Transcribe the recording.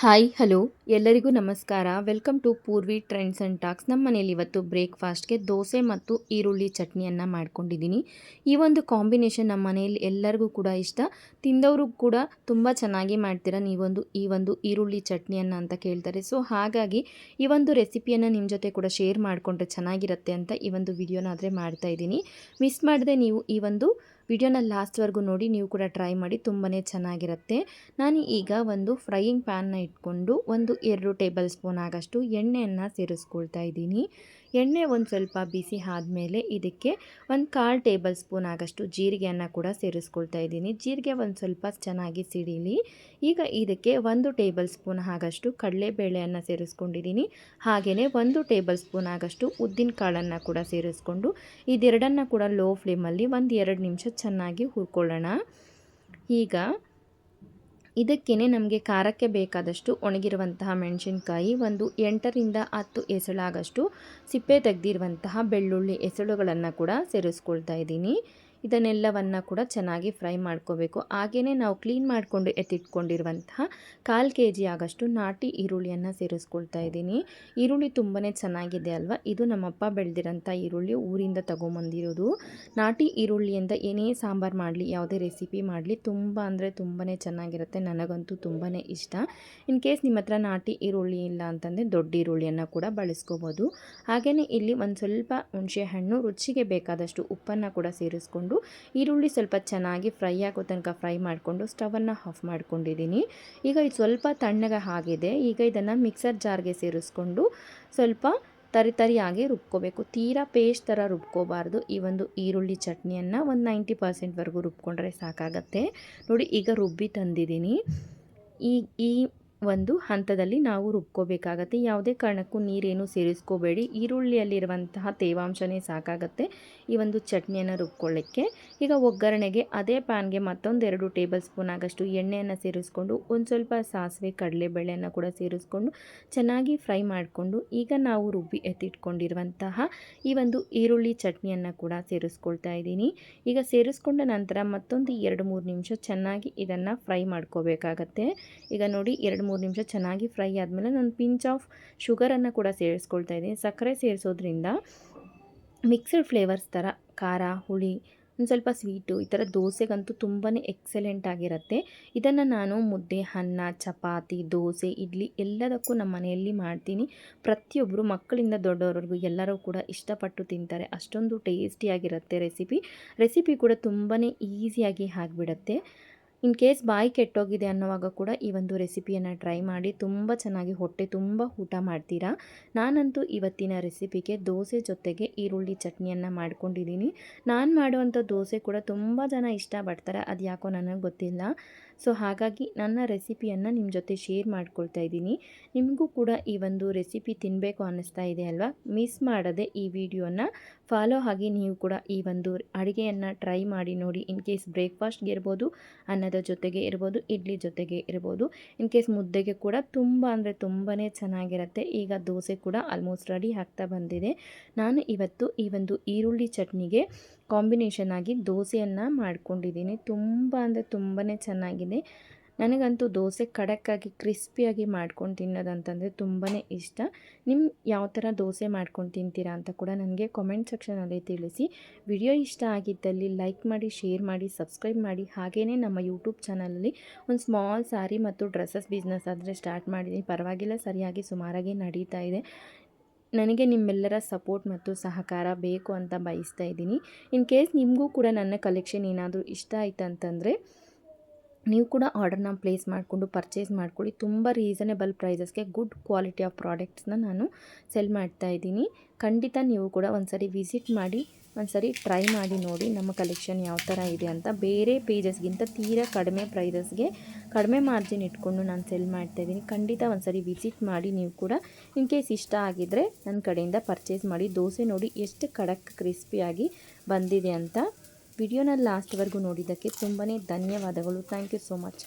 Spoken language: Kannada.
Hi, hello. ಎಲ್ಲರಿಗೂ ನಮಸ್ಕಾರ. Welcome to Purvi trends and talks. ನಮ್ಮ ಮನೇಲಿ ಇವತ್ತು ಬ್ರೇಕ್ಫಾಸ್ಟ್ಗೆ ದೋಸೆ ಮತ್ತು ಈರುಳ್ಳಿ ಚಟ್ನಿಯನ್ನು ಮಾಡ್ಕೊಂಡಿದ್ದೀನಿ. ಈ ಒಂದು ಕಾಂಬಿನೇಷನ್ ನಮ್ಮ ಮನೆಯಲ್ಲಿ ಎಲ್ಲರಿಗೂ ಕೂಡ ಇಷ್ಟ. ತಿಂದವರು ಕೂಡ ತುಂಬ ಚೆನ್ನಾಗಿ ಮಾಡ್ತೀರಾ ನೀವೊಂದು ಈ ಒಂದು ಈರುಳ್ಳಿ ಚಟ್ನಿಯನ್ನು ಅಂತ ಕೇಳ್ತಾರೆ. ಸೊ, ಹಾಗಾಗಿ ಈ ಒಂದು ರೆಸಿಪಿಯನ್ನು ನಿಮ್ಮ ಜೊತೆ ಕೂಡ ಶೇರ್ ಮಾಡಿಕೊಂಡ್ರೆ ಚೆನ್ನಾಗಿರುತ್ತೆ ಅಂತ ಈ ಒಂದು ವಿಡಿಯೋನ ಆದರೆ ಮಾಡ್ತಾಯಿದ್ದೀನಿ ಮಿಸ್ ಮಾಡದೆ ನೀವು ಈ ಒಂದು ವಿಡಿಯೋನ ಲಾಸ್ಟ್ವರೆಗೂ ನೋಡಿ, ನೀವು ಕೂಡ ಟ್ರೈ ಮಾಡಿ ತುಂಬಾ ಚೆನ್ನಾಗಿರುತ್ತೆ. ನಾನು ಈಗ ಒಂದು ಫ್ರೈಯಿಂಗ್ ಪ್ಯಾನ್ನ ಇಟ್ಕೊಂಡು ಒಂದು ಎರಡು ಟೇಬಲ್ ಸ್ಪೂನ್ ಆಗಷ್ಟು ಎಣ್ಣೆಯನ್ನು ಸೇರಿಸ್ಕೊಳ್ತಾ ಇದ್ದೀನಿ. ಎಣ್ಣೆ ಒಂದು ಸ್ವಲ್ಪ ಬಿಸಿ ಆದಮೇಲೆ ಇದಕ್ಕೆ ಒಂದು ಕಾಲು ಟೇಬಲ್ ಸ್ಪೂನ್ ಆಗಷ್ಟು ಜೀರಿಗೆಯನ್ನು ಕೂಡ ಸೇರಿಸ್ಕೊಳ್ತಾ ಇದ್ದೀನಿ. ಜೀರಿಗೆ ಒಂದು ಸ್ವಲ್ಪ ಚೆನ್ನಾಗಿ ಸಿಡಿಲಿ. ಈಗ ಇದಕ್ಕೆ ಒಂದು ಟೇಬಲ್ ಸ್ಪೂನ್ ಆಗಷ್ಟು ಕಡಲೆಬೇಳೆಯನ್ನು ಸೇರಿಸ್ಕೊಂಡಿದ್ದೀನಿ. ಹಾಗೆಯೇ ಒಂದು ಟೇಬಲ್ ಸ್ಪೂನ್ ಆಗಷ್ಟು ಉದ್ದಿನ ಕಾಳನ್ನು ಕೂಡ ಸೇರಿಸ್ಕೊಂಡು ಇದೆರಡನ್ನು ಕೂಡ ಲೋ ಫ್ಲೇಮಲ್ಲಿ ಒಂದು ಎರಡು ನಿಮಿಷ ಚೆನ್ನಾಗಿ ಹುರ್ಕೊಳ್ಳೋಣ. ಈಗ ಇದಕ್ಕೇ ನಮಗೆ ಖಾರಕ್ಕೆ ಬೇಕಾದಷ್ಟು ಒಣಗಿರುವಂತಹ ಮೆಣಸಿನ್ಕಾಯಿ, ಒಂದು ಎಂಟರಿಂದ ಹತ್ತು ಎಸಳಾಗಷ್ಟು ಸಿಪ್ಪೆ ತೆಗೆದಿರುವಂತಹ ಬೆಳ್ಳುಳ್ಳಿ ಎಸಳುಗಳನ್ನು ಕೂಡ ಸೇರಿಸ್ಕೊಳ್ತಾ ಇದ್ದೀನಿ. ಇದನ್ನೆಲ್ಲವನ್ನು ಕೂಡ ಚೆನ್ನಾಗಿ ಫ್ರೈ ಮಾಡ್ಕೋಬೇಕು. ಹಾಗೆಯೇ ನಾವು ಕ್ಲೀನ್ ಮಾಡಿಕೊಂಡು ಎತ್ತಿಟ್ಕೊಂಡಿರುವಂತಹ ಕಾಲು ಕೆ ಜಿ ಆಗಷ್ಟು ನಾಟಿ ಈರುಳ್ಳಿಯನ್ನು ಸೇರಿಸ್ಕೊಳ್ತಾ ಇದ್ದೀನಿ. ಈರುಳ್ಳಿ ತುಂಬಾ ಚೆನ್ನಾಗಿದೆ ಅಲ್ವಾ? ಇದು ನಮ್ಮಪ್ಪ ಬೆಳೆದಿರೋಂಥ ಈರುಳ್ಳಿ ಊರಿಂದ ತಗೊಂಬಂದಿರೋದು. ನಾಟಿ ಈರುಳ್ಳಿಯಿಂದ ಏನೇ ಸಾಂಬಾರು ಮಾಡಲಿ, ಯಾವುದೇ ರೆಸಿಪಿ ಮಾಡಲಿ, ತುಂಬ ಅಂದರೆ ತುಂಬಾ ಚೆನ್ನಾಗಿರುತ್ತೆ. ನನಗಂತೂ ತುಂಬಾ ಇಷ್ಟ. ಇನ್ ಕೇಸ್ ನಿಮ್ಮ ಹತ್ರ ನಾಟಿ ಈರುಳ್ಳಿ ಇಲ್ಲ ಅಂತಂದರೆ ದೊಡ್ಡ ಈರುಳ್ಳಿಯನ್ನು ಕೂಡ ಬಳಸ್ಕೋಬೋದು. ಹಾಗೆಯೇ ಇಲ್ಲಿ ಒಂದು ಸ್ವಲ್ಪ ಹುಣಸೆಹಣ್ಣು, ರುಚಿಗೆ ಬೇಕಾದಷ್ಟು ಉಪ್ಪನ್ನು ಕೂಡ ಸೇರಿಸ್ಕೊಂಡು ಈರುಳ್ಳಿ ಸ್ವಲ್ಪ ಚೆನ್ನಾಗಿ ಫ್ರೈ ಆಗೋ ತನಕ ಫ್ರೈ ಮಾಡಿಕೊಂಡು ಸ್ಟವನ್ನು ಆಫ್ ಮಾಡ್ಕೊಂಡಿದ್ದೀನಿ. ಈಗ ಇದು ಸ್ವಲ್ಪ ತಣ್ಣಗೆ ಆಗಿದೆ. ಈಗ ಇದನ್ನು ಮಿಕ್ಸರ್ ಜಾರ್ಗೆ ಸೇರಿಸ್ಕೊಂಡು ಸ್ವಲ್ಪ ತರಿ ತರಿಯಾಗಿ ರುಬ್ಕೋಬೇಕು. ತೀರಾ ಪೇಸ್ಟ್ ಥರ ರುಬ್ಕೋಬಾರ್ದು. ಈ ಒಂದು ಈರುಳ್ಳಿ ಚಟ್ನಿಯನ್ನು ಒಂದು ನೈಂಟಿ ಪರ್ಸೆಂಟ್ವರೆಗೂ ರುಬ್ಕೊಂಡ್ರೆ ಸಾಕಾಗತ್ತೆ. ನೋಡಿ, ಈಗ ರುಬ್ಬಿ ತಂದಿದ್ದೀನಿ. ಈ ಈ ಒಂದು ಹಂತದಲ್ಲಿ ನಾವು ರುಬ್ಕೋಬೇಕಾಗತ್ತೆ. ಯಾವುದೇ ಕಾರಣಕ್ಕೂ ನೀರೇನು ಸೇರಿಸ್ಕೋಬೇಡಿ. ಈರುಳ್ಳಿಯಲ್ಲಿರುವಂತಹ ತೇವಾಂಶನೇ ಸಾಕಾಗತ್ತೆ ಈ ಒಂದು ಚಟ್ನಿಯನ್ನು ರುಬ್ಕೊಳ್ಳಿಕ್ಕೆ. ಈಗ ಒಗ್ಗರಣೆಗೆ ಅದೇ ಪ್ಯಾನ್ಗೆ ಮತ್ತೊಂದೆರಡು ಟೇಬಲ್ ಸ್ಪೂನ್ ಆಗಷ್ಟು ಎಣ್ಣೆಯನ್ನು ಸೇರಿಸ್ಕೊಂಡು, ಒಂದು ಸ್ವಲ್ಪ ಸಾಸಿವೆ, ಕಡಲೆಬೇಳೆಯನ್ನು ಕೂಡ ಸೇರಿಸ್ಕೊಂಡು ಚೆನ್ನಾಗಿ ಫ್ರೈ ಮಾಡಿಕೊಂಡು, ಈಗ ನಾವು ರುಬ್ಬಿ ಎತ್ತಿಟ್ಕೊಂಡಿರುವಂತಹ ಈ ಒಂದು ಈರುಳ್ಳಿ ಚಟ್ನಿಯನ್ನು ಕೂಡ ಸೇರಿಸ್ಕೊಳ್ತಾ ಇದ್ದೀನಿ. ಈಗ ಸೇರಿಸ್ಕೊಂಡ ನಂತರ ಮತ್ತೊಂದು ಎರಡು ಮೂರು ನಿಮಿಷ ಚೆನ್ನಾಗಿ ಇದನ್ನು ಫ್ರೈ ಮಾಡ್ಕೋಬೇಕಾಗತ್ತೆ. ಈಗ ನೋಡಿ, ಎರಡು ಮೂರು ನಿಮಿಷ ಚೆನ್ನಾಗಿ ಫ್ರೈ ಆದಮೇಲೆ ನಾನು ಪಿಂಚ್ ಆಫ್ ಶುಗರನ್ನು ಕೂಡ ಸೇರಿಸ್ಕೊಳ್ತಾ ಇದ್ದೀನಿ. ಸಕ್ಕರೆ ಸೇರಿಸೋದ್ರಿಂದ ಮಿಕ್ಸ್ಡ್ ಫ್ಲೇವರ್ಸ್ ಥರ, ಖಾರ, ಹುಳಿ, ಒಂದು ಸ್ವಲ್ಪ ಸ್ವೀಟು, ಈ ಥರ ದೋಸೆಗಂತೂ ತುಂಬಾ ಎಕ್ಸಲೆಂಟ್ ಆಗಿರುತ್ತೆ. ಇದನ್ನು ನಾನು ಮುದ್ದೆ, ಅನ್ನ, ಚಪಾತಿ, ದೋಸೆ, ಇಡ್ಲಿ ಎಲ್ಲದಕ್ಕೂ ನಮ್ಮ ಮನೆಯಲ್ಲಿ ಮಾಡ್ತೀನಿ. ಪ್ರತಿಯೊಬ್ಬರು ಮಕ್ಕಳಿಂದ ದೊಡ್ಡವರವರೆಗೂ ಎಲ್ಲರೂ ಕೂಡ ಇಷ್ಟಪಟ್ಟು ತಿಂತಾರೆ. ಅಷ್ಟೊಂದು ಟೇಸ್ಟಿಯಾಗಿರುತ್ತೆ ರೆಸಿಪಿ. ರೆಸಿಪಿ ಕೂಡ ತುಂಬಾ ಈಸಿಯಾಗಿ ಆಗಿಬಿಡುತ್ತೆ. ಇನ್ ಕೇಸ್ ಬಾಯಿ ಕೆಟ್ಟೋಗಿದೆ ಅನ್ನೋವಾಗ ಕೂಡ ಈ ಒಂದು ರೆಸಿಪಿಯನ್ನು ಟ್ರೈ ಮಾಡಿ ತುಂಬ ಚೆನ್ನಾಗಿ ಹೊಟ್ಟೆ ತುಂಬ ಊಟ ಮಾಡ್ತೀರಾ? ನಾನಂತೂ ಇವತ್ತಿನ ರೆಸಿಪಿಗೆ ದೋಸೆ ಜೊತೆಗೆ ಈರುಳ್ಳಿ ಚಟ್ನಿಯನ್ನು ಮಾಡ್ಕೊಂಡಿದ್ದೀನಿ. ನಾನು ಮಾಡುವಂಥ ದೋಸೆ ಕೂಡ ತುಂಬ ಜನ ಇಷ್ಟಪಡ್ತಾರೆ. ಅದು ಯಾಕೋ ನನಗೆ ಗೊತ್ತಿಲ್ಲ. ಸೊ ಹಾಗಾಗಿ ನನ್ನ ರೆಸಿಪಿಯನ್ನು ನಿಮ್ಮ ಜೊತೆ ಶೇರ್ ಮಾಡ್ಕೊಳ್ತಾ ಇದ್ದೀನಿ. ನಿಮಗೂ ಕೂಡ ಈ ಒಂದು ರೆಸಿಪಿ ತಿನ್ನಬೇಕು ಅನ್ನಿಸ್ತಾ ಇದೆ ಅಲ್ವಾ? ಮಿಸ್ ಮಾಡದೆ ಈ ವಿಡಿಯೋನ ಫಾಲೋ ಆಗಿ ನೀವು ಕೂಡ ಈ ಒಂದು ಅಡುಗೆಯನ್ನು ಟ್ರೈ ಮಾಡಿ ನೋಡಿ. ಇನ್ ಕೇಸ್ ಬ್ರೇಕ್ಫಾಸ್ಟ್ಗೆ ಇರ್ಬೋದು, ಅನ್ನದ ಜೊತೆಗೆ ಇರ್ಬೋದು, ಇಡ್ಲಿ ಜೊತೆಗೆ ಇರ್ಬೋದು. ಇನ್ ಕೇಸ್ ಮುದ್ದೆಗೆ ಕೂಡ ತುಂಬ ಅಂದರೆ ತುಂಬಾ ಚೆನ್ನಾಗಿರುತ್ತೆ. ಈಗ ದೋಸೆ ಕೂಡ ಆಲ್ಮೋಸ್ಟ್ ರೆಡಿ ಆಗ್ತಾ ಬಂದಿದೆ. ನಾನು ಇವತ್ತು ಈ ಒಂದು ಈರುಳ್ಳಿ ಚಟ್ನಿಗೆ ಕಾಂಬಿನೇಷನ್ ಆಗಿ ದೋಸೆಯನ್ನು ಮಾಡ್ಕೊಂಡಿದ್ದೀನಿ. ತುಂಬ ಅಂದರೆ ತುಂಬಾ ಚೆನ್ನಾಗಿದೆ. ನನಗಂತೂ ದೋಸೆ ಖಡಕ್ಕಾಗಿ, ಕ್ರಿಸ್ಪಿಯಾಗಿ ಮಾಡ್ಕೊಂಡು ತಿನ್ನೋದಂತಂದರೆ ತುಂಬಾ ಇಷ್ಟ. ನಿಮ್ಮ ಯಾವ ಥರ ದೋಸೆ ಮಾಡ್ಕೊಂಡು ತಿಂತೀರಾ ಅಂತ ಕೂಡ ನನಗೆ ಕಾಮೆಂಟ್ ಸೆಕ್ಷನಲ್ಲಿ ತಿಳಿಸಿ. ವಿಡಿಯೋ ಇಷ್ಟ ಆಗಿದ್ದಲ್ಲಿ ಲೈಕ್ ಮಾಡಿ ಶೇರ್ ಮಾಡಿ ಸಬ್ಸ್ಕ್ರೈಬ್ ಮಾಡಿ. ಹಾಗೆಯೇ ನಮ್ಮ ಯೂಟ್ಯೂಬ್ ಚಾನಲಲ್ಲಿ ಒಂದು ಸ್ಮಾಲ್ ಸಾರಿ ಮತ್ತು ಡ್ರೆಸ್ಸಸ್ ಬಿಸ್ನೆಸ್ ಆದರೆ ಸ್ಟಾರ್ಟ್ ಮಾಡಿದ್ದೀನಿ. ಪರವಾಗಿಲ್ಲ, ಸರಿಯಾಗಿ ಸುಮಾರಾಗಿ ನಡೀತಾ ಇದೆ. ನನಗೆ ನಿಮ್ಮೆಲ್ಲರ ಸಪೋರ್ಟ್ ಮತ್ತು ಸಹಕಾರ ಬೇಕು ಅಂತ ಬಯಸ್ತಾ ಇದ್ದೀನಿ. ಇನ್ ಕೇಸ್ ನಿಮಗೂ ಕೂಡ ನನ್ನ ಕಲೆಕ್ಷನ್ ಏನಾದರೂ ಇಷ್ಟ ಆಯ್ತು ಅಂತಂದರೆ, ನೀವು ಕೂಡ ಆರ್ಡರ್ನ ಪ್ಲೇಸ್ ಮಾಡಿಕೊಂಡು ಪರ್ಚೇಸ್ ಮಾಡ್ಕೊಳ್ಳಿ. ತುಂಬ ರೀಸನೇಬಲ್ ಪ್ರೈಸಸ್ಗೆ ಗುಡ್ ಕ್ವಾಲಿಟಿ ಆಫ್ ಪ್ರಾಡಕ್ಟ್ಸ್ನ ನಾನು ಸೆಲ್ ಮಾಡ್ತಾ ಇದ್ದೀನಿ. ಖಂಡಿತ ನೀವು ಕೂಡ ಒಂದು ವಿಸಿಟ್ ಮಾಡಿ ಒಂದು ಸರಿ ಟ್ರೈ ಮಾಡಿ ನೋಡಿ ನಮ್ಮ ಕಲೆಕ್ಷನ್ ಯಾವ ಥರ ಇದೆ ಅಂತ. ಬೇರೆ ಪೇಜಸ್ಗಿಂತ ತೀರಾ ಕಡಿಮೆ ಪ್ರೈಸಸ್ಗೆ ಕಡಿಮೆ ಮಾರ್ಜಿನ್ ಇಟ್ಕೊಂಡು ನಾನು ಸೆಲ್ ಮಾಡ್ತಾಯಿದ್ದೀನಿ ಖಂಡಿತ ಒಂದು ಸರಿ ವಿಸಿಟ್ ಮಾಡಿ ನೀವು ಕೂಡ. ಇನ್ ಕೇಸ್ ಇಷ್ಟ ಆಗಿದ್ದರೆ ನನ್ನ ಕಡೆಯಿಂದ ಪರ್ಚೇಸ್ ಮಾಡಿ. ದೋಸೆ ನೋಡಿ ಎಷ್ಟು ಕಡಕ್ ಕ್ರಿಸ್ಪಿಯಾಗಿ ಬಂದಿದೆ ಅಂತ. ವಿಡಿಯೋನ ಲಾಸ್ಟ್ವರೆಗೂ ನೋಡಿದ್ದಕ್ಕೆ ತುಂಬಾ ಧನ್ಯವಾದಗಳು. Thank you so much